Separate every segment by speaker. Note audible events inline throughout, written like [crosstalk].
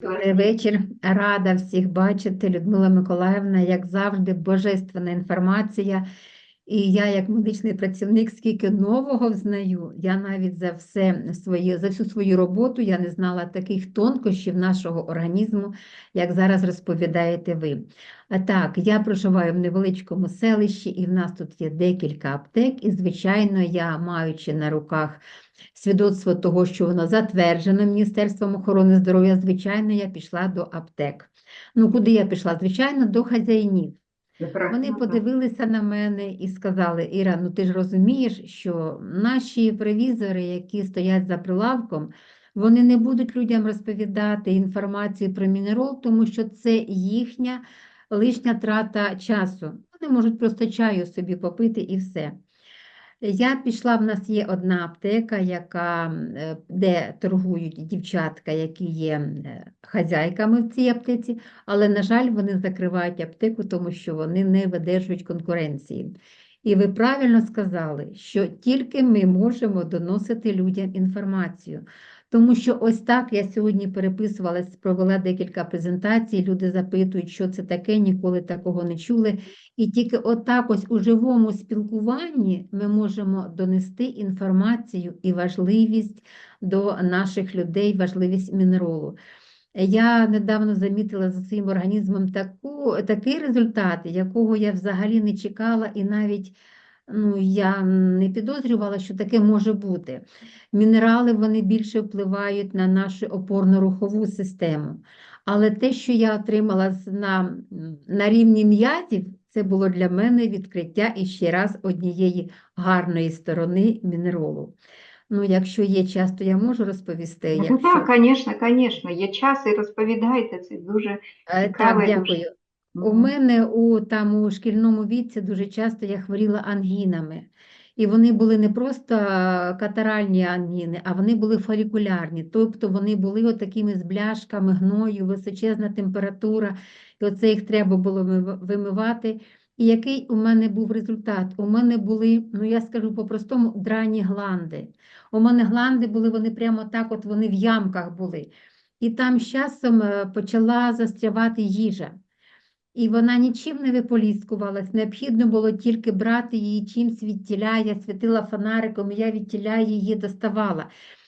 Speaker 1: Добрий вечір. Рада всіх бачити. Людмила Миколаївна, як завжди, божественна інформація. І я, як медичний працівник, скільки нового взнаю, я навіть за все своє, за всю свою роботу я не знала таких тонкощів нашого організму, як зараз розповідаєте ви. А так, я проживаю в невеличкому селищі, і в нас тут є декілька аптек, і, звичайно, я, маючи на руках свідоцтво того, що воно затверджено Міністерством охорони здоров'я, звичайно, я пішла до аптек. Ну, куди я пішла? Звичайно, до хазяїнів. Вони подивилися на мене і сказали: Іра, ну ти ж розумієш, що наші провізори, які стоять за прилавком, вони не будуть людям розповідати інформацію про мінерал, тому що це їхня лишня трата часу. Вони можуть просто чаю собі попити і все. Я пішла, в нас є одна аптека, яка, е, де торгують дівчатка, які є е, хазяйками в цій аптеці, але, на жаль, вони закривають аптеку, тому що вони не видержують конкуренції. І ви правильно сказали, що тільки ми можемо доносити людям інформацію. Тому що ось так я сьогодні переписувалась, провела декілька презентацій, люди запитують, що це таке, ніколи такого не чули. І тільки отак ось у живому спілкуванні ми можемо донести інформацію і важливість до наших людей, важливість мінеролу. Я недавно замітила за своїм організмом таку, такий результат, якого я взагалі не чекала, і навіть ну, я не підозрювала, що таке може бути. Мінерали вони більше впливають на нашу опорно-рухову систему. Але те, що я отримала на, на рівні м'язів, це було для мене відкриття і ще раз однієї гарної сторони мінеролу. Ну, якщо є час, то я можу розповісти.
Speaker 2: Ну
Speaker 1: Якщо...
Speaker 2: так, звісно, звісно, є час і розповідайте, це дуже
Speaker 1: Е, Так,
Speaker 2: цікаво
Speaker 1: дякую. У мене у, там, у шкільному віці дуже часто я хворіла ангінами. І вони були не просто катаральні ангіни, а вони були фолікулярні. Тобто вони були отакими з бляшками, гною, височезна температура, і оце їх треба було вимивати. І який у мене був результат? У мене були, ну я скажу по-простому, драні гланди. У мене гланди були, вони прямо так, от вони в ямках були. І там з часом е, почала застрявати їжа. І вона нічим не виполіскувалась. Необхідно було тільки брати її чимсь від тіля. Я світила фонариком, і я від тіля її доставала.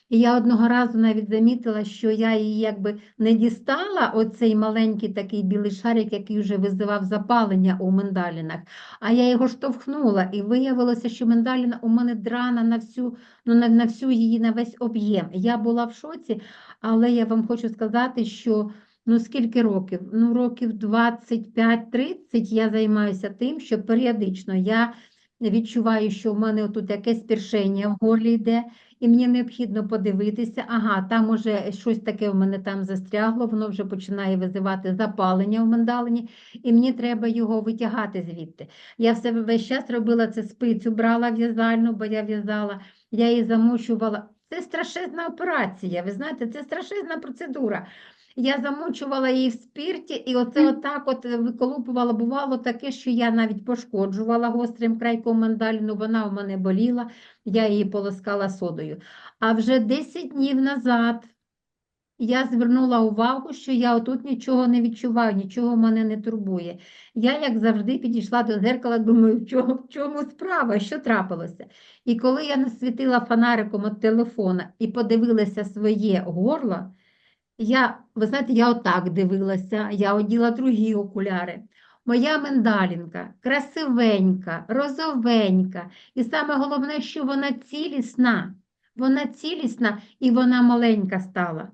Speaker 1: І я одного разу навіть замітила, що я її якби не дістала, оцей маленький такий білий шарик, який вже визивав запалення у миндалінах, а я його штовхнула, і виявилося, що миндаліна у мене драна на всю, ну, на, на всю її, на весь об'єм. Я була в шоці, але я вам хочу сказати, що Ну, скільки років? Ну, років 25-30 я займаюся тим, що періодично я відчуваю, що в мене тут якесь першення в горлі йде, і мені необхідно подивитися, ага, там уже щось таке в мене там застрягло, воно вже починає визивати запалення в миндалині, і мені треба його витягати звідти. Я все весь час робила це спицю, брала в'язальну, бо я в'язала, я її замочувала. Це страшезна операція, ви знаєте, це страшезна процедура. Я замочувала її в спирті, і оце отак от е, виколупувала. Бувало таке, що я навіть пошкоджувала гострим крайком миндаліну, вона у мене боліла, я її полоскала содою. А вже 10 днів назад я звернула увагу, що я отут нічого не відчуваю, нічого мене не турбує. Я, як завжди, підійшла до зеркала, думаю, в чому, в чому справа, що трапилося. І коли я насвітила фонариком від телефона і подивилася своє горло, я, ви знаєте, я отак дивилася, я оділа другі окуляри. Моя миндалінка красивенька, розовенька, і саме головне, що вона цілісна. Вона цілісна і вона маленька стала.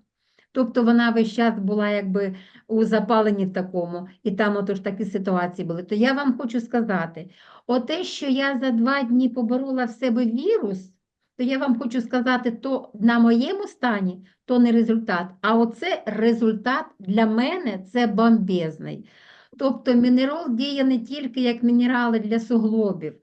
Speaker 1: Тобто вона весь час була якби у запаленні такому, і там отож такі ситуації були. То я вам хочу сказати, оте, що я за два дні поборола в себе вірус, то я вам хочу сказати, то на моєму стані то не результат. А оце результат для мене це бомбезний. Тобто мінерал діє не тільки як мінерали для суглобів,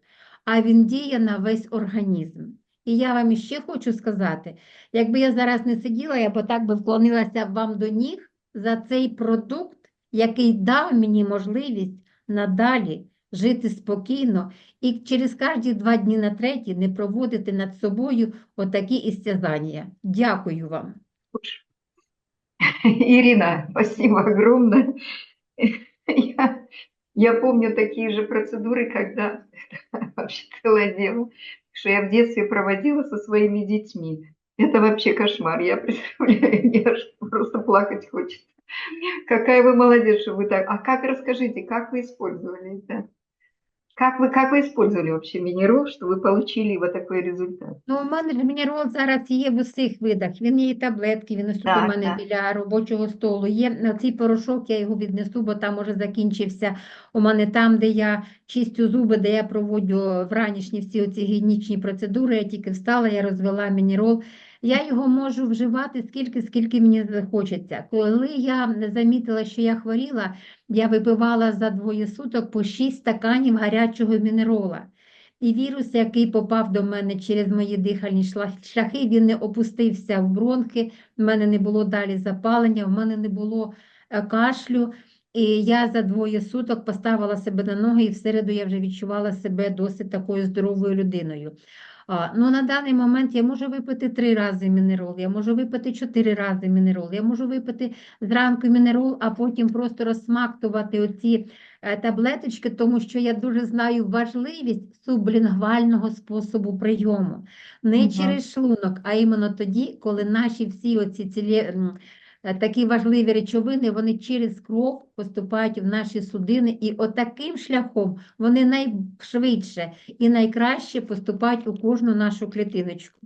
Speaker 1: а він діє на весь організм. І я вам іще хочу сказати, якби я зараз не сиділа, я б так би вклонилася вам до ніг за цей продукт, який дав мені можливість надалі жити спокійно і через кожні два дні на треті не проводити над собою отакі істязання. Дякую вам.
Speaker 2: Ирина, спасибо огромное. Я, я помню такие же процедуры, когда [laughs] вообще целое дело, что я в детстве проводила со своими детьми. Это вообще кошмар. Я представляю, [laughs] мне аж просто плакать хочется. Какая вы молодец, что вы так. А как расскажите, как вы использовали это? Как вы, как вы использовали вообще минерал, что вы получили вот такой результат?
Speaker 1: Ну, у мене ж мінерал зараз є в усіх видах. Він є і таблетки, він ось тут у
Speaker 2: Так,
Speaker 1: мене
Speaker 2: так.
Speaker 1: біля робочого столу. Є на цей порошок, я його віднесу, бо там уже закінчився. У мене там, де я чистю зуби, де я проводжу вранішні всі оці гігієнічні процедури, я тільки встала, я розвела мінерал. Я його можу вживати скільки, скільки мені захочеться. Коли я замітила, що я хворіла, я випивала за двоє суток по 6 стаканів гарячого мінерола. І вірус, який попав до мене через мої дихальні шляхи, він не опустився в бронхи, в мене не було далі запалення, в мене не було е, кашлю. І я за двоє суток поставила себе на ноги, і в середу я вже відчувала себе досить такою здоровою людиною. А, ну, на даний момент я можу випити три рази мінерол, я можу випити чотири рази мінерол, я можу випити зранку мінерол, а потім просто розсмактувати оці е, таблеточки, тому що я дуже знаю важливість сублінгвального способу прийому. Не
Speaker 2: Мгм.
Speaker 1: через шлунок, а іменно тоді, коли наші всі оці цілі, такі важливі речовини, вони через кров поступають в наші судини, і отаким шляхом вони найшвидше і найкраще поступають у кожну нашу клітиночку.